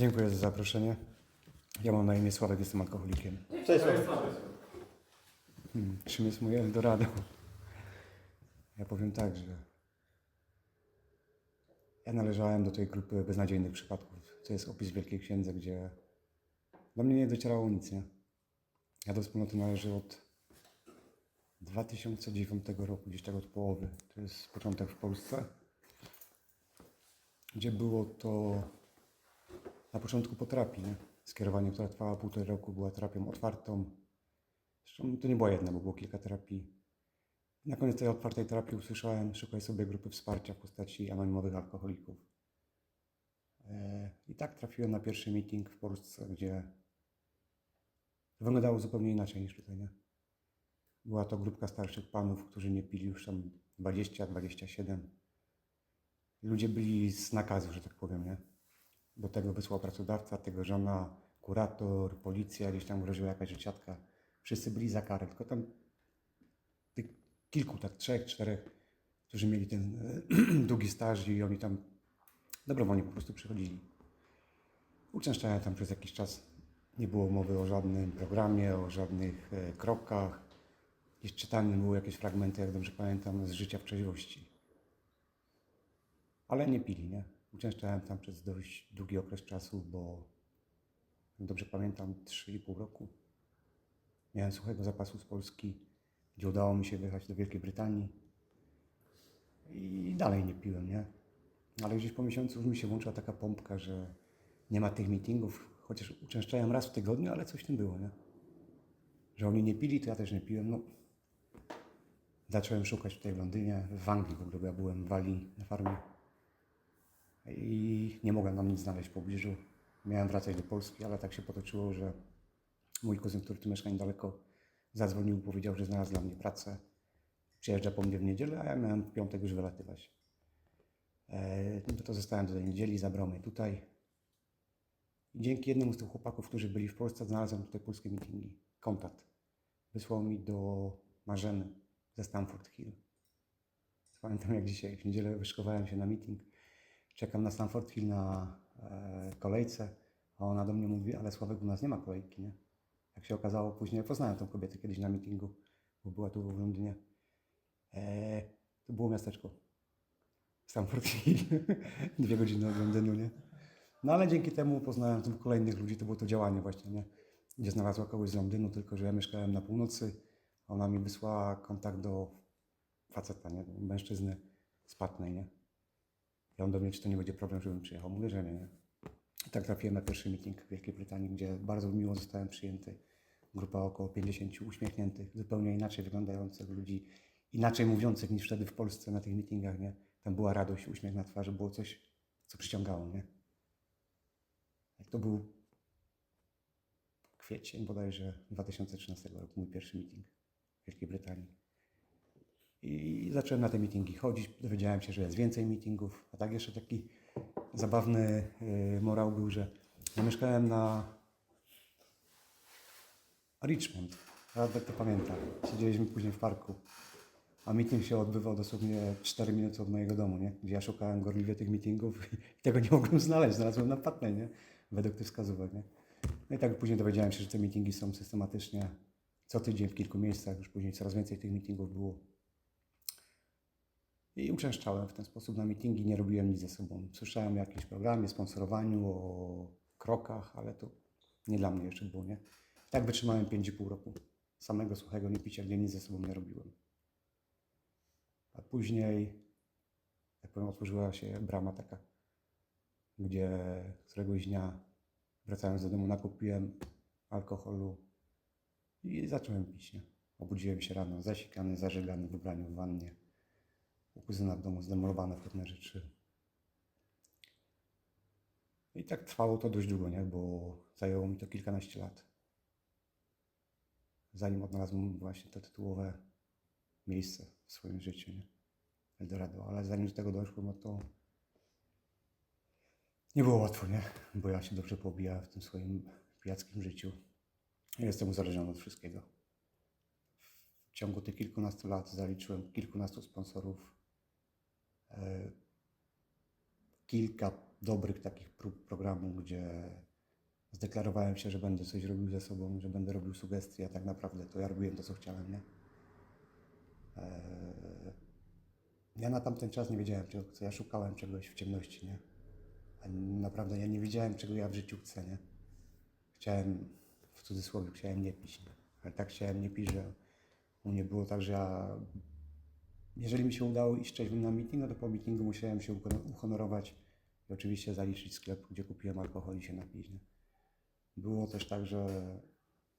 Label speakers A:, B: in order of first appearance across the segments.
A: Dziękuję za zaproszenie. Ja mam na imię Sławek, jestem alkoholikiem.
B: Cześć, Sławek.
A: Hmm, czym jest moje Eldorado? Ja powiem tak, że ja należałem do tej grupy beznadziejnych przypadków. To jest opis w Wielkiej Księdze, gdzie do mnie nie docierało nic, nie? Ja do wspólnoty należę od 2009 roku, gdzieś tak od połowy. To jest początek w Polsce, gdzie było to na początku po terapii, nie? Skierowanie, która trwała półtora roku, była terapią otwartą. Zresztą to nie była jedna, bo było kilka terapii. Na koniec tej otwartej terapii usłyszałem, szukaj sobie grupy wsparcia w postaci anonimowych alkoholików. E, I tak trafiłem na pierwszy meeting w Polsce, gdzie wyglądało zupełnie inaczej niż tutaj, nie? Była to grupka starszych panów, którzy nie pili już tam 20-27. Ludzie byli z nakazu, że tak powiem, nie? Do tego wysłał pracodawca, tego żona, kurator, policja, gdzieś tam groziła jakaś dzieciatka. Wszyscy byli za karę, tylko tam tych kilku, tak trzech, czterech, którzy mieli ten długi staż i oni tam dobrowolnie po prostu przychodzili. Uczęszczałem tam przez jakiś czas. Nie było mowy o żadnym programie, o żadnych e, krokach. Gdzieś czytane były jakieś fragmenty, jak dobrze pamiętam, z życia w trzeźwości. Ale nie pili, nie? Uczęszczałem tam przez dość długi okres czasu, bo dobrze pamiętam, 3,5 roku. Miałem suchego zapasu z Polski, gdzie udało mi się wyjechać do Wielkiej Brytanii i dalej nie piłem, nie? Ale gdzieś po miesiącu już mi się włączyła taka pompka, że nie ma tych meetingów, chociaż uczęszczałem raz w tygodniu, ale coś w tym było, nie? Że oni nie pili, to ja też nie piłem, no. Zacząłem szukać tutaj w Londynie, w Anglii w ogóle, ja byłem w Walii na farmie i nie mogłem tam nic znaleźć w pobliżu. Miałem wracać do Polski, ale tak się potoczyło, że mój kuzyn, który tu mieszka niedaleko, zadzwonił i powiedział, że znalazł dla mnie pracę. Przyjeżdża po mnie w niedzielę, a ja miałem w piątek już wylatywać. Eee, no to zostałem do tej niedzieli, zabrał mnie tutaj. I dzięki jednemu z tych chłopaków, którzy byli w Polsce, znalazłem tutaj polskie meetingi. Kontakt. Wysłał mi do Marzeny ze Stamford Hill. Pamiętam jak dzisiaj, w niedzielę wyszkowałem się na meeting. Czekam na Stamford Hill na e, kolejce, a ona do mnie mówi, ale Sławek, u nas nie ma kolejki, nie? Jak się okazało później, poznałem tą kobietę kiedyś na meetingu, bo była tu w Londynie. E, to było miasteczko. Stamford Hill. Dwie godziny od Londynu, nie? No ale dzięki temu poznałem tam kolejnych ludzi, to było to działanie właśnie, nie? Gdzie znalazła kogoś z Londynu, tylko że ja mieszkałem na północy. Ona mi wysłała kontakt do faceta, nie? Mężczyzny z Patnej, nie? I on do mnie, czy to nie będzie problem, żebym przyjechał. Mówię, że nie. I tak trafiłem na pierwszy meeting w Wielkiej Brytanii, gdzie bardzo miło zostałem przyjęty. Grupa około 50 uśmiechniętych, zupełnie inaczej wyglądających ludzi, inaczej mówiących niż wtedy w Polsce na tych meetingach, nie? Tam była radość, uśmiech na twarzy, było coś, co przyciągało, nie? Jak to był kwiecień bodajże 2013 roku, mój pierwszy meeting w Wielkiej Brytanii. I zacząłem na te meetingi chodzić, dowiedziałem się, że jest więcej meetingów, a tak jeszcze taki zabawny yy, morał był, że ja mieszkałem na Richmond, ja to pamiętam. Siedzieliśmy później w parku, a meeting się odbywał dosłownie 4 minuty od mojego domu, nie? gdzie ja szukałem gorliwie tych meetingów i tego nie mogłem znaleźć, znalazłem na Patnej, nie? według tych wskazówek. Nie? No i tak później dowiedziałem się, że te meetingi są systematycznie co tydzień w kilku miejscach, już później coraz więcej tych meetingów było. I uczęszczałem w ten sposób na meetingi, nie robiłem nic ze sobą. Słyszałem o jakimś programie, sponsorowaniu, o krokach, ale to nie dla mnie jeszcze było, nie? I tak wytrzymałem 5,5 roku samego suchego niepicia, gdzie nic ze sobą nie robiłem. A później, jak powiem, otworzyła się brama taka, gdzie któregoś dnia wracając do domu nakupiłem alkoholu i zacząłem pić, nie? Obudziłem się rano zasikany, zażegany w ubraniu w wannie u kuzyna w domu zdemolowane pewne rzeczy. I tak trwało to dość długo, nie? bo zajęło mi to kilkanaście lat. Zanim odnalazłem właśnie to tytułowe miejsce w swoim życiu, nie? Eldorado. Ale zanim do tego doszło, no to nie było łatwo, nie? Bo ja się dobrze pobijałem w tym swoim pijackim życiu. Jestem uzależniony od wszystkiego. W ciągu tych kilkunastu lat zaliczyłem kilkunastu sponsorów. E, kilka dobrych takich prób programu, gdzie zdeklarowałem się, że będę coś robił ze sobą, że będę robił sugestie, a tak naprawdę to ja robiłem to, co chciałem, nie? Eee, ja na tamten czas nie wiedziałem, czego chcę. Ja szukałem czegoś w ciemności, nie? A naprawdę ja nie wiedziałem, czego ja w życiu chcę, nie? Chciałem, w cudzysłowie, chciałem nie pić, nie? Ale tak chciałem nie pić, że u mnie było tak, że ja... Jeżeli mi się udało iść trzeźwym na meeting, no to po meetingu musiałem się uhonorować i oczywiście zaliczyć sklep, gdzie kupiłem alkohol i się napić, nie? Było też tak, że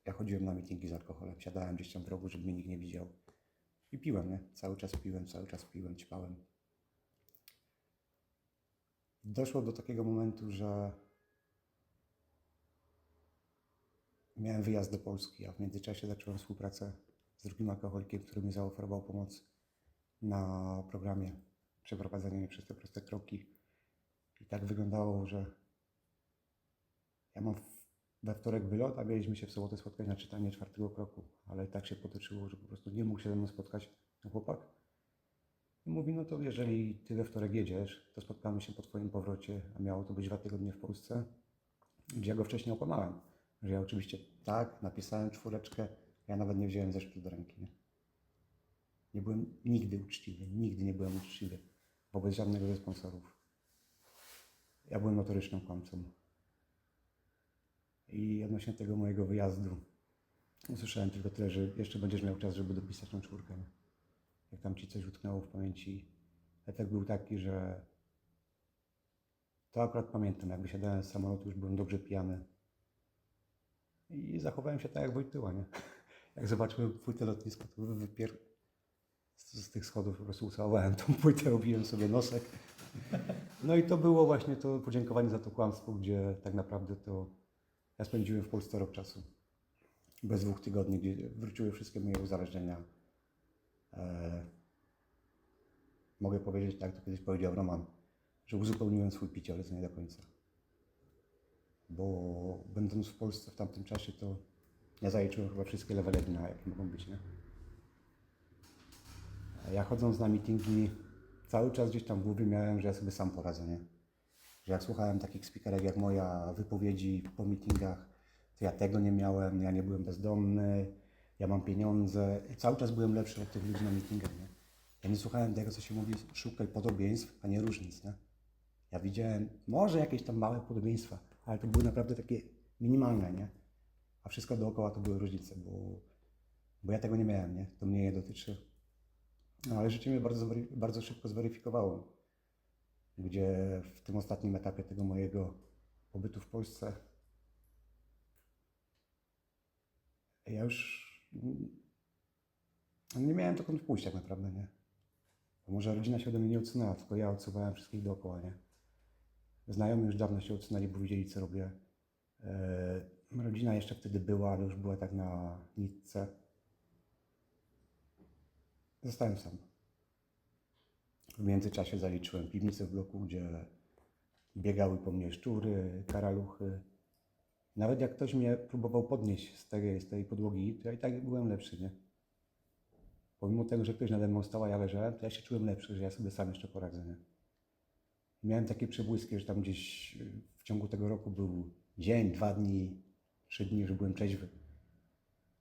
A: ja chodziłem na meetingi z alkoholem, siadałem gdzieś tam w rogu, żeby mnie nikt nie widział. I piłem, nie? Cały czas piłem, cały czas piłem, ćpałem. Doszło do takiego momentu, że miałem wyjazd do Polski, a w międzyczasie zacząłem współpracę z drugim alkoholikiem, który mi zaoferował pomoc na programie Przeprowadzenie przez te proste kroki. I tak wyglądało, że ja mam we wtorek wylot, a mieliśmy się w sobotę spotkać na czytanie czwartego kroku, ale tak się potoczyło, że po prostu nie mógł się ze mną spotkać chłopak. I mówi, no to jeżeli ty we wtorek jedziesz, to spotkamy się po twoim powrocie, a miało to być dwa tygodnie w Polsce, gdzie ja go wcześniej okłamałem, że ja oczywiście tak, napisałem czwóreczkę, ja nawet nie wziąłem zeszytu do ręki. Nie, nie byłem nigdy uczciwy, nigdy nie byłem uczciwy wobec żadnego ze sponsorów. Ja byłem notorycznym kłamcą. I odnośnie tego mojego wyjazdu usłyszałem tylko tyle, że jeszcze będziesz miał czas, żeby dopisać tą czwórkę. Jak tam ci coś utknęło w pamięci. Efekt był taki, że to akurat pamiętam, jak wysiadałem z samolotu, już byłem dobrze pijany. I zachowałem się tak jak Wojtyła, nie? Jak zobaczyłem płytę lotniska, to wypier... z, z tych schodów po prostu ucałowałem tą płytę, obiłem sobie nosek. No i to było właśnie to podziękowanie za to kłamstwo, gdzie tak naprawdę to ja spędziłem w Polsce rok czasu. Bez dwóch tygodni, gdzie wróciły wszystkie moje uzależnienia. E, mogę powiedzieć, tak to kiedyś powiedział Roman, że uzupełniłem swój picie, ale to nie do końca. Bo będąc w Polsce w tamtym czasie, to ja zaliczyłem chyba wszystkie levele dna, jakie mogą być, nie? Ja chodząc na meetingi, cały czas gdzieś tam w głowie miałem, że ja sobie sam poradzę, nie? Że jak słuchałem takich speakerek jak moja, wypowiedzi po meetingach, to ja tego nie miałem, ja nie byłem bezdomny, ja mam pieniądze. Cały czas byłem lepszy od tych ludzi na meetingach, nie? Ja nie słuchałem tego, co się mówi, szukaj podobieństw, a nie różnic, nie? Ja widziałem może jakieś tam małe podobieństwa, ale to były naprawdę takie minimalne, nie? A wszystko dookoła to były różnice, bo, bo ja tego nie miałem, nie? To mnie nie dotyczy. No, ale życie mnie bardzo, bardzo szybko zweryfikowało, gdzie w tym ostatnim etapie tego mojego pobytu w Polsce ja już nie miałem dokąd pójść tak naprawdę, nie? Bo może rodzina się ode mnie nie odsunęła, tylko ja odsuwałem wszystkich dookoła, nie? Znajomi już dawno się odsunęli, bo widzieli, co robię. E, rodzina jeszcze wtedy była, ale już była tak na nitce. Zostałem sam. W międzyczasie zaliczyłem piwnicę w bloku, gdzie biegały po mnie szczury, karaluchy. Nawet jak ktoś mnie próbował podnieść z tej, z tej podłogi, to ja i tak byłem lepszy, nie? Pomimo tego, że ktoś nade mną stał, a ja leżałem, to ja się czułem lepszy, że ja sobie sam jeszcze poradzę, nie? Miałem takie przebłyski, że tam gdzieś y, w ciągu tego roku był dzień, dwa dni, trzy dni, że byłem trzeźwy.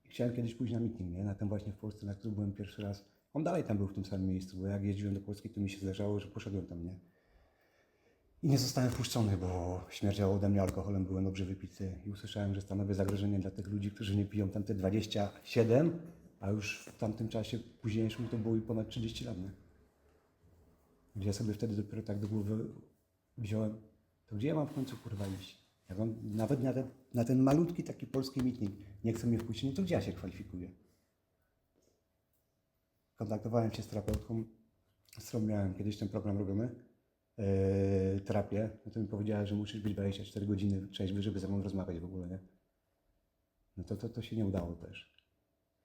A: I chciałem kiedyś pójść na meeting, nie? Na ten właśnie w Polsce, na którym byłem pierwszy raz. On dalej tam był w tym samym miejscu, bo jak jeździłem do Polski, to mi się zdarzało, że poszedłem tam, nie? I nie zostałem wpuszczony, bo śmierdziało ode mnie alkoholem, byłem dobrze wypity i usłyszałem, że stanowię zagrożenie dla tych ludzi, którzy nie piją tamte 27, a już w tamtym czasie późniejszym to było i ponad 30 lat, nie? Ja sobie wtedy dopiero tak do głowy wziąłem, to gdzie ja mam w końcu kurwa iść? Jak on nawet na ten, na ten malutki taki polski meeting nie chce mnie wpuścić, no to gdzie ja się kwalifikuję? Kontaktowałem się z terapeutką, z którą miałem kiedyś ten program robiony, yy, terapię, no to mi powiedziała, że musisz być 24 godziny trzeźwy, żeby ze mną rozmawiać w ogóle, nie? No to, to, to się nie udało też.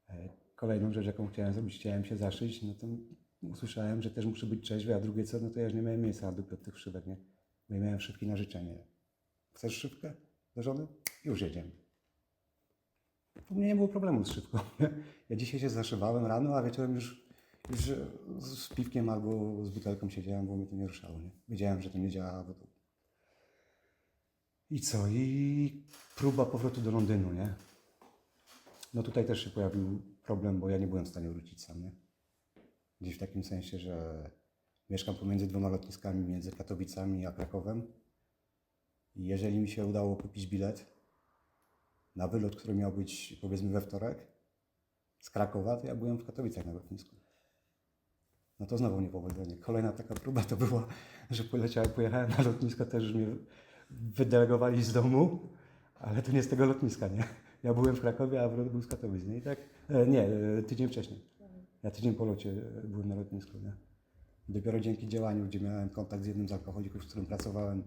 A: E, Kolejną rzecz, jaką chciałem zrobić, chciałem się zaszyć, no to usłyszałem, że też muszę być trzeźwy, a drugie co, no to ja już nie miałem miejsca na dupie od tych szybek, nie? Bo ja miałem szybki na życzenie. Chcesz szybkę do żony? Już jedziemy. U mnie nie było problemu z szybką. Ja dzisiaj się zaszywałem rano, a wieczorem już, że z piwkiem albo z butelką siedziałem, bo mnie to nie ruszało, nie? Wiedziałem, że to nie działa, bo to... I co? I próba powrotu do Londynu, nie? No tutaj też się pojawił problem, bo ja nie byłem w stanie wrócić sam, nie? Gdzieś w takim sensie, że mieszkam pomiędzy dwoma lotniskami, między Katowicami a Krakowem. I jeżeli mi się udało kupić bilet na wylot, który miał być powiedzmy we wtorek z Krakowa, to ja byłem w Katowicach na lotnisku. No to znowu niepowodzenie. Kolejna taka próba to była, że poleciałem, pojechałem na lotnisko, też mnie wydelegowali z domu, ale to nie z tego lotniska, nie? Ja byłem w Krakowie, a wrót był z Katowic, nie? I tak, e, nie, e, tydzień wcześniej. Ja tydzień po locie e, byłem na lotnisku, nie? Dopiero dzięki działaniu, gdzie miałem kontakt z jednym z alkoholików, z którym pracowałem,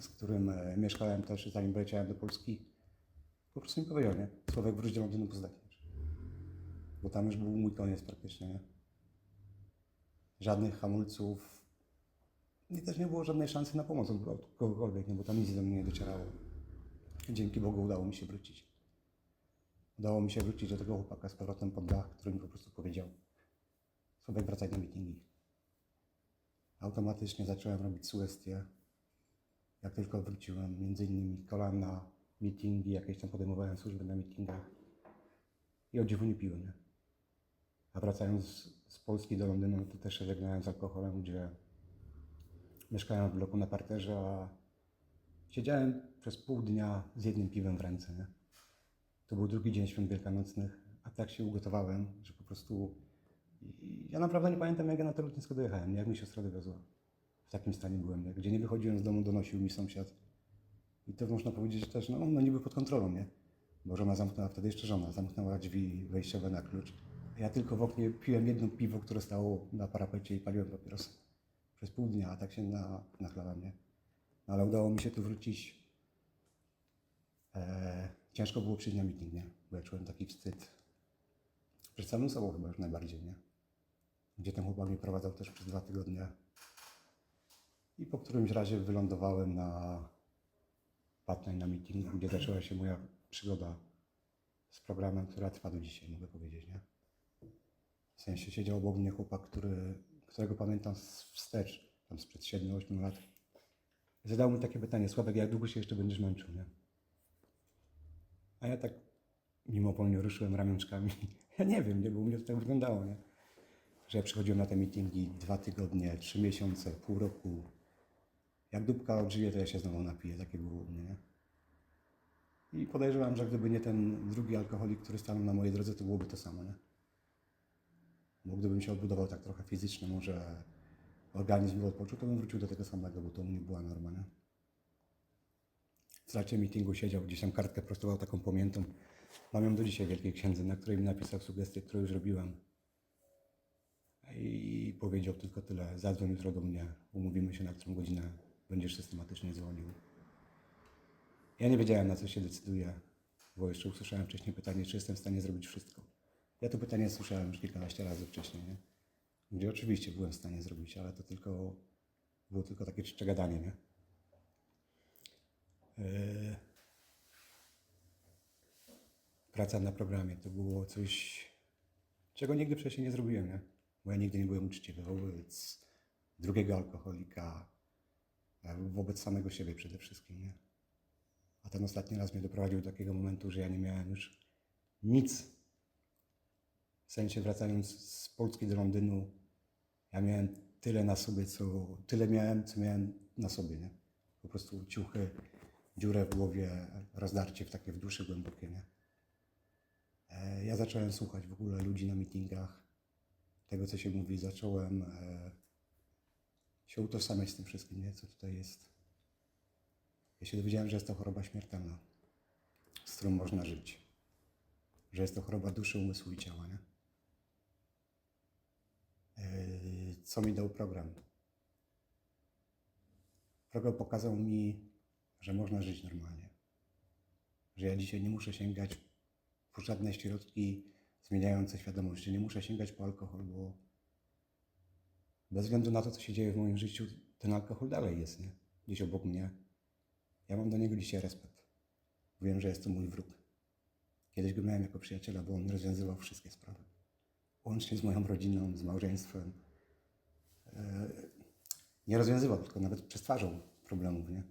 A: z którym mieszkałem też, zanim poleciałem do Polski, po prostu mi powiedział, nie? Słowek wróć do Londynu, pozdechniesz. Bo tam już był mój koniec praktycznie, nie? Żadnych hamulców. I też nie było żadnej szansy na pomoc od kogokolwiek, nie? bo tam nic do mnie nie docierało. Dzięki Bogu udało mi się wrócić. Udało mi się wrócić do tego chłopaka z powrotem pod dach, który mi po prostu powiedział Słowek, wracaj na meetingi. Automatycznie zacząłem robić sugestie. Jak tylko wróciłem, między innymi kolana, meetingi, jakieś tam podejmowałem służby na meetingach. I o dziwo nie piłem, nie? A wracając z Polski do Londynu, to też się żegnałem z alkoholem, gdzie mieszkałem w bloku na parterze, a siedziałem przez pół dnia z jednym piwem w ręce. Nie? To był drugi dzień świąt wielkanocnych, a tak się ugotowałem, że po prostu... Ja naprawdę nie pamiętam, jak ja na to lotnisko dojechałem, jak mi siostra dowiozła. W takim stanie byłem, nie? gdzie nie wychodziłem z domu, donosił mi sąsiad. I to można powiedzieć też, no, no niby pod kontrolą, nie? Bo żona zamknęła, wtedy jeszcze żona, zamknęła drzwi wejściowe na klucz. Ja tylko w oknie piłem jedno piwo, które stało na parapecie i paliłem papierosy. Przez pół dnia, a tak się na, nachlałem, nie? No, ale udało mi się tu wrócić. Eee, ciężko było przyjść na meeting, nie? Bo ja czułem taki wstyd. Przed samym sobą chyba już najbardziej, nie? Gdzie ten chłopak mnie prowadzał też przez dwa tygodnie. I po którymś razie wylądowałem na Patnaj na meetingu, gdzie zaczęła się moja przygoda z programem, która trwa do dzisiaj, mogę powiedzieć, nie? W sensie siedział obok mnie chłopak, który, którego pamiętam z- wstecz, tam sprzed 7-8 lat. Zadał mi takie pytanie, Sławek, jak długo się jeszcze będziesz męczył, nie? A ja tak mimo nie ruszyłem ramionczkami. Ja nie wiem, nie, bo u mnie to tak wyglądało, nie? Że ja przychodziłem na te meetingi dwa tygodnie, trzy miesiące, pół roku. Jak dupka odżyje, to ja się znowu napiję. Takie było u mnie, nie? I podejrzewam, że gdyby nie ten drugi alkoholik, który stanął na mojej drodze, to byłoby to samo, nie? Bo gdybym się odbudował tak trochę fizycznie, może organizm by odpoczął, to bym wrócił do tego samego, bo to u mnie była norma, nie? W trakcie meetingu siedział, gdzieś tam kartkę prostował taką pamiętą. Mam ją do dzisiaj Wielkiej Księdze, na której mi napisał sugestie, które już robiłem. I powiedział tylko tyle, zadzwoń jutro do mnie, umówimy się na którą godzinę będziesz systematycznie dzwonił. Ja nie wiedziałem, na co się decyduję, bo jeszcze usłyszałem wcześniej pytanie, czy jestem w stanie zrobić wszystko. Ja to pytanie słyszałem już kilkanaście razy wcześniej, nie? Gdzie oczywiście byłem w stanie zrobić, ale to tylko było tylko takie gadanie, nie? Yy, Praca na programie to było coś, czego nigdy wcześniej nie zrobiłem, nie? Bo ja nigdy nie byłem uczciwy wobec drugiego alkoholika, e, wobec samego siebie przede wszystkim, nie? A ten ostatni raz mnie doprowadził do takiego momentu, że ja nie miałem już nic. W sensie wracając z Polski do Londynu, ja miałem tyle na sobie, co tyle miałem, co miałem na sobie, nie? Po prostu ciuchy, dziurę w głowie, rozdarcie w takie w duszy głębokie, nie? E, Ja zacząłem słuchać w ogóle ludzi na meetingach, tego co się mówi, zacząłem e, się utożsamiać z tym wszystkim, nie? co tutaj jest. Ja się dowiedziałem, że jest to choroba śmiertelna, z którą można żyć. Że jest to choroba duszy, umysłu i ciała, nie? Yy, Co mi dał program? Program pokazał mi, że można żyć normalnie. Że ja dzisiaj nie muszę sięgać po żadne środki zmieniające świadomość, że nie muszę sięgać po alkohol, bo bez względu na to, co się dzieje w moim życiu, ten alkohol dalej jest, nie? Gdzieś obok mnie. Ja mam do niego dzisiaj respekt. Wiem, że jest to mój wróg. Kiedyś go miałem jako przyjaciela, bo on rozwiązywał wszystkie sprawy. Łącznie z moją rodziną, z małżeństwem, e, nie rozwiązywał, tylko nawet przestwarzał problemów, nie?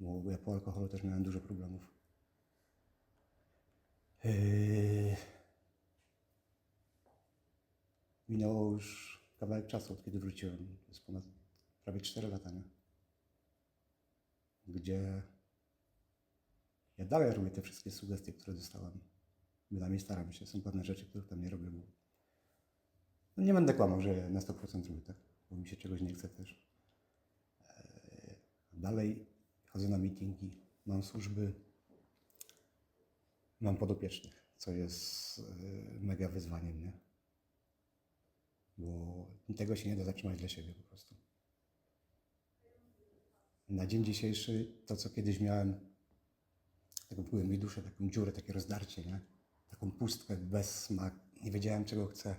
A: Bo ja po alkoholu też miałem dużo problemów. Yy, Minęło już kawałek czasu, od kiedy wróciłem. To jest ponad prawie 4 lata, nie? Gdzie ja dalej robię te wszystkie sugestie, które dostałem. Bynajmniej staram się. Są pewne rzeczy, których tam nie robię. Bo... No nie będę kłamał, że na 100% robię tak, bo mi się czegoś nie chce też. Eee, Dalej chodzę na meetingi, mam służby, mam podopiecznych, co jest e, mega wyzwaniem, nie? Bo tego się nie da zatrzymać dla siebie po prostu. Na dzień dzisiejszy to, co kiedyś miałem, taką w głębi duszy, taką dziurę, takie rozdarcie, nie? Taką pustkę, bez smak, nie wiedziałem czego chcę.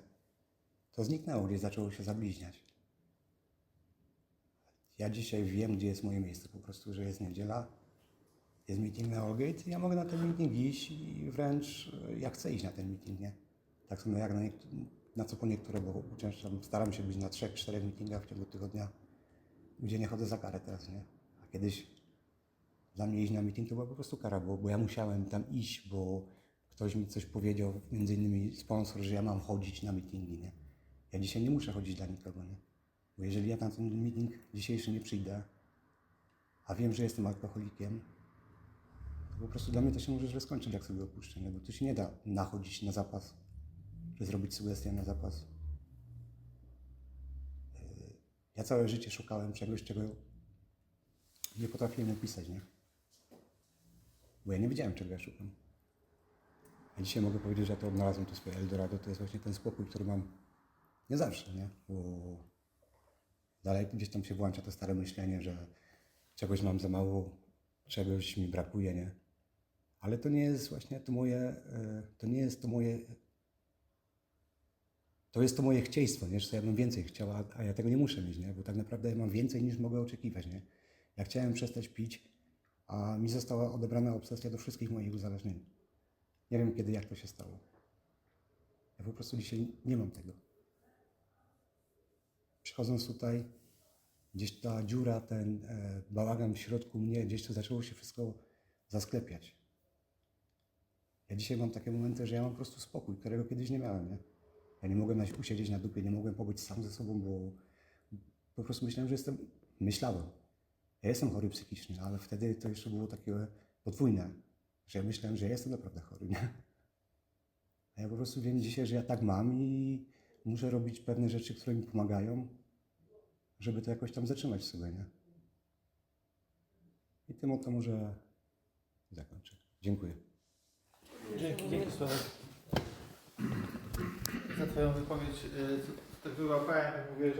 A: To zniknęło, gdzieś zaczęło się zabliźniać. Ja dzisiaj wiem, gdzie jest moje miejsce, po prostu, że jest niedziela, jest meeting na Allgate i ja mogę na ten meeting iść i wręcz e, ja chcę iść na ten meeting, nie? Tak samo jak na, na co po niektóre, bo uczęszczam, staram się być na trzech, czterech meetingach w ciągu tygodnia, gdzie nie chodzę za karę teraz, nie? A kiedyś dla mnie iść na meeting to była po prostu kara, bo, bo ja musiałem tam iść, bo ktoś mi coś powiedział, między innymi sponsor, że ja mam chodzić na meetingi, nie? Ja dzisiaj nie muszę chodzić dla nikogo, nie? Bo jeżeli ja na ten meeting dzisiejszy nie przyjdę, a wiem, że jestem alkoholikiem, to po prostu dla mnie to się może źle skończyć, jak sobie opuszczę, nie? Bo tu się nie da nachodzić na zapas, czy zrobić sugestię na zapas. Ja całe życie szukałem czegoś, czego nie potrafiłem opisać, nie? Bo ja nie wiedziałem, czego ja szukam. A dzisiaj mogę powiedzieć, że ja to odnalazłem to swoje Eldorado, to jest właśnie ten spokój, który mam nie zawsze, nie? Bo dalej gdzieś tam się włącza to stare myślenie, że czegoś mam za mało, czegoś mi brakuje, nie? Ale to nie jest właśnie to moje, e, to nie jest to moje, to jest to moje chcieństwo, nie? Że ja bym więcej chciała, a ja tego nie muszę mieć, nie? Bo tak naprawdę ja mam więcej niż mogę oczekiwać, nie? Ja chciałem przestać pić, a mi została odebrana obsesja do wszystkich moich uzależnień. Nie wiem kiedy, jak to się stało. Ja po prostu dzisiaj nie mam tego. Przychodząc tutaj, gdzieś ta dziura, ten e, bałagan w środku mnie, gdzieś to zaczęło się wszystko zasklepiać. Ja dzisiaj mam takie momenty, że ja mam po prostu spokój, którego kiedyś nie miałem, nie? Ja nie mogłem usiedzieć na dupie, nie mogłem pobyć sam ze sobą, bo po prostu myślałem, że jestem, myślałem. Ja jestem chory psychicznie, ale wtedy to jeszcze było takie podwójne, że ja myślałem, że ja jestem naprawdę chory, nie? A ja po prostu wiem dzisiaj, że ja tak mam i muszę robić pewne rzeczy, które mi pomagają, żeby to jakoś tam zatrzymać sobie, nie? I tym oto może zakończę. Dziękuję.
B: Dzięki, dzięki Sławek. Za Twoją wypowiedź, tak wyłapałem, jak mówiłeś o